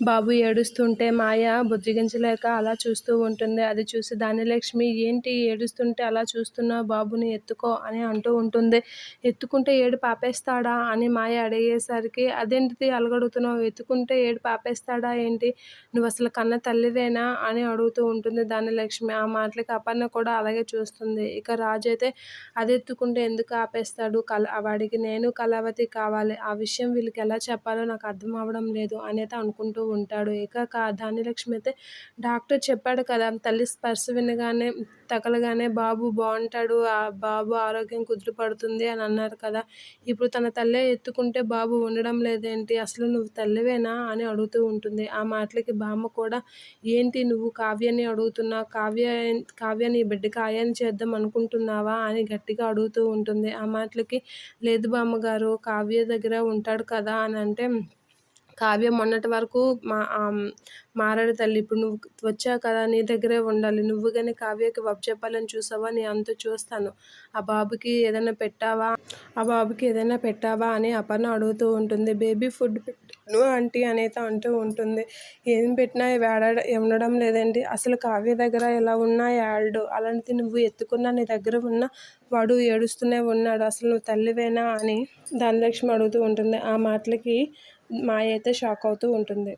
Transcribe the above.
బాబు ఏడుస్తుంటే మాయ బుజ్జగించలేక అలా చూస్తూ ఉంటుంది. అది చూసి ధాన్యలక్ష్మి ఏంటి ఏడుస్తుంటే అలా చూస్తున్నావు బాబుని ఎత్తుకో అని అంటూ ఉంటుంది. ఎత్తుకుంటే ఏడు పాపేస్తాడా అని మాయ అడిగేసరికి అదేంటిది అలగడుగుతున్నావు ఎత్తుకుంటే ఏడు పాపేస్తాడా ఏంటి? నువ్వు అసలు కన్న తల్లివేనా? అని అడుగుతూ ఉంటుంది ధాన్యలక్ష్మి. ఆ మాటలకి అపర్ణ కూడా అలాగే చూస్తుంది. ఇక రాజు అయితే అది ఎత్తుకుంటే ఎందుకు ఆపేస్తాడు? కల వాడికి నేను కళావతి కావాలి. ఆ విషయం వీళ్ళకి ఎలా చెప్పాలో నాకు అర్థం అవ్వడం లేదు అనేది అనుకుంటూ ఉంటాడు. ఇక ధాన్యలక్ష్మి అయితే డాక్టర్ చెప్పాడు కదా తల్లి స్పర్శ వినగానే తగలగానే బాబు బాగుంటాడు. ఆ బాబు ఆరోగ్యం కుదుటపడుతుంది అని అన్నారు కదా! ఇప్పుడు తన తల్లే ఎత్తుకుంటే బాబు ఉండడం లేదేంటి? అసలు నువ్వు తల్లివేనా? అని అడుగుతూ ఉంటుంది. ఆ మాటలకి బామ్మ కూడా ఏంటి నువ్వు కావ్యాన్ని అడుగుతున్నావు కావ్య కావ్యాన్ని బిడ్డకి ఆయాన్ని చేద్దాం అనుకుంటున్నావా? అని గట్టిగా అడుగుతూ ఉంటుంది. ఆ మాటలకి లేదు బామ్మగారు కావ్య దగ్గర ఉంటాడు కదా అని అంటే కావ్య మొన్నటి వరకు మా మారాడు తల్లి. ఇప్పుడు నువ్వు వచ్చావు కదా నీ దగ్గరే ఉండాలి. నువ్వు కానీ కావ్యకి చెప్పాలని చూసావా? నీ అంత చూస్తాను. ఆ బాబుకి ఏదైనా పెట్టావా? ఆ బాబుకి ఏదైనా పెట్టావా? అని అపర్ణ అడుగుతూ ఉంటుంది. బేబీ ఫుడ్ పెట్టి పెట్టు ఆంటీ అనేది అంటూ ఉంటుంది. ఏం పెట్టినా వేడ ఉండడం లేదండి. అసలు కావ్య దగ్గర ఎలా ఉన్నా యాడు అలాంటిది నువ్వు ఎత్తుకున్నా నీ దగ్గర ఉన్న వాడు ఏడుస్తూనే ఉన్నాడు. అసలు నువ్వు తల్లివేనా అని ధనలక్ష్మి అడుగుతూ ఉంటుంది. ఆ మాటలకి మాయ అయితే షాక్ అవుతూ ఉంటుంది.